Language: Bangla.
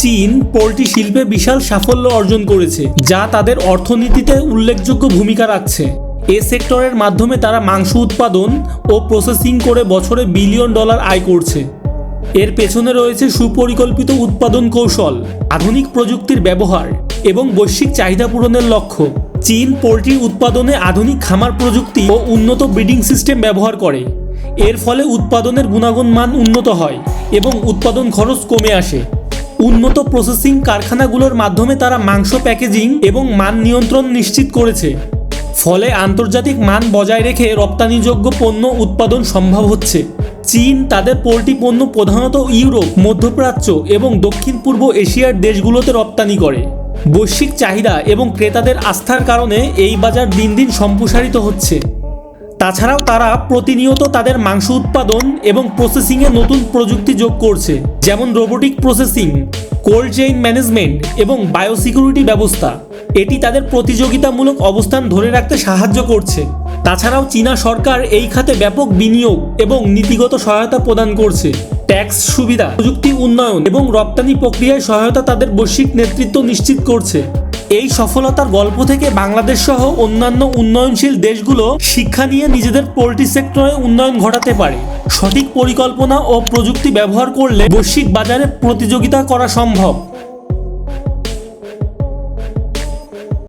চীন পোলট্রি শিল্পে বিশাল সাফল্য অর্জন করেছে, যা তাদের অর্থনীতিতে উল্লেখযোগ্য ভূমিকা রাখছে। এ সেক্টরের মাধ্যমে তারা মাংস উৎপাদন ও প্রসেসিং করে বছরে বিলিয়ন ডলার আয় করছে। এর পেছনে রয়েছে সুপরিকল্পিত উৎপাদন কৌশল, আধুনিক প্রযুক্তির ব্যবহার এবং বৈশ্বিক চাহিদা পূরণের লক্ষ্য। চীন পোলট্রি উৎপাদনে আধুনিক খামার প্রযুক্তি ও উন্নত ব্রিডিং সিস্টেম ব্যবহার করে। এর ফলে উৎপাদনের গুণাগুণ মান উন্নত হয় এবং উৎপাদন খরচ কমে আসে। উন্নত প্রসেসিং কারখানাগুলোর মাধ্যমে তারা মাংস প্যাকেজিং এবং মান নিয়ন্ত্রণ নিশ্চিত করেছে। ফলে আন্তর্জাতিক মান বজায় রেখে রপ্তানিযোগ্য পণ্য উৎপাদন সম্ভব হচ্ছে। চীন তাদের পোলট্রি পণ্য প্রধানত ইউরোপ, মধ্যপ্রাচ্য এবং দক্ষিণ পূর্ব এশিয়ার দেশগুলোতে রপ্তানি করে। বৈশ্বিক চাহিদা এবং ক্রেতাদের আস্থার কারণে এই বাজার দিন দিন সম্প্রসারিত হচ্ছে। তাছাড়াও তারা প্রতিনিয়ত তাদের মাংস উৎপাদন এবং প্রসেসিংয়ে নতুন প্রযুক্তি যোগ করছে, যেমন robotic processing cold chain management এবং বায়োসিকিউরিটি ব্যবস্থা। এটি তাদের প্রতিযোগিতামূলক অবস্থান ধরে রাখতে সাহায্য করছে। তাছাড়াও চীনা সরকার এই খাতে ব্যাপক বিনিয়োগ এবং নীতিগত সহায়তা প্রদান করছে। ট্যাক্স সুবিধা, প্রযুক্তি উন্নয়ন এবং রপ্তানি প্রক্রিয়ায় সহায়তা তাদের বৈশ্বিক নেতৃত্ব নিশ্চিত করছে। এই সফলতার গল্প থেকে বাংলাদেশ সহ অন্যান্য উন্নয়নশীল দেশগুলো শিক্ষা নিয়ে নিজেদের পোলট্রি সেক্টরে উন্নয়ন ঘটাতে পারে। সঠিক পরিকল্পনা ও প্রযুক্তি ব্যবহার করলে বৈশ্বিক বাজারে প্রতিযোগিতা করা সম্ভব।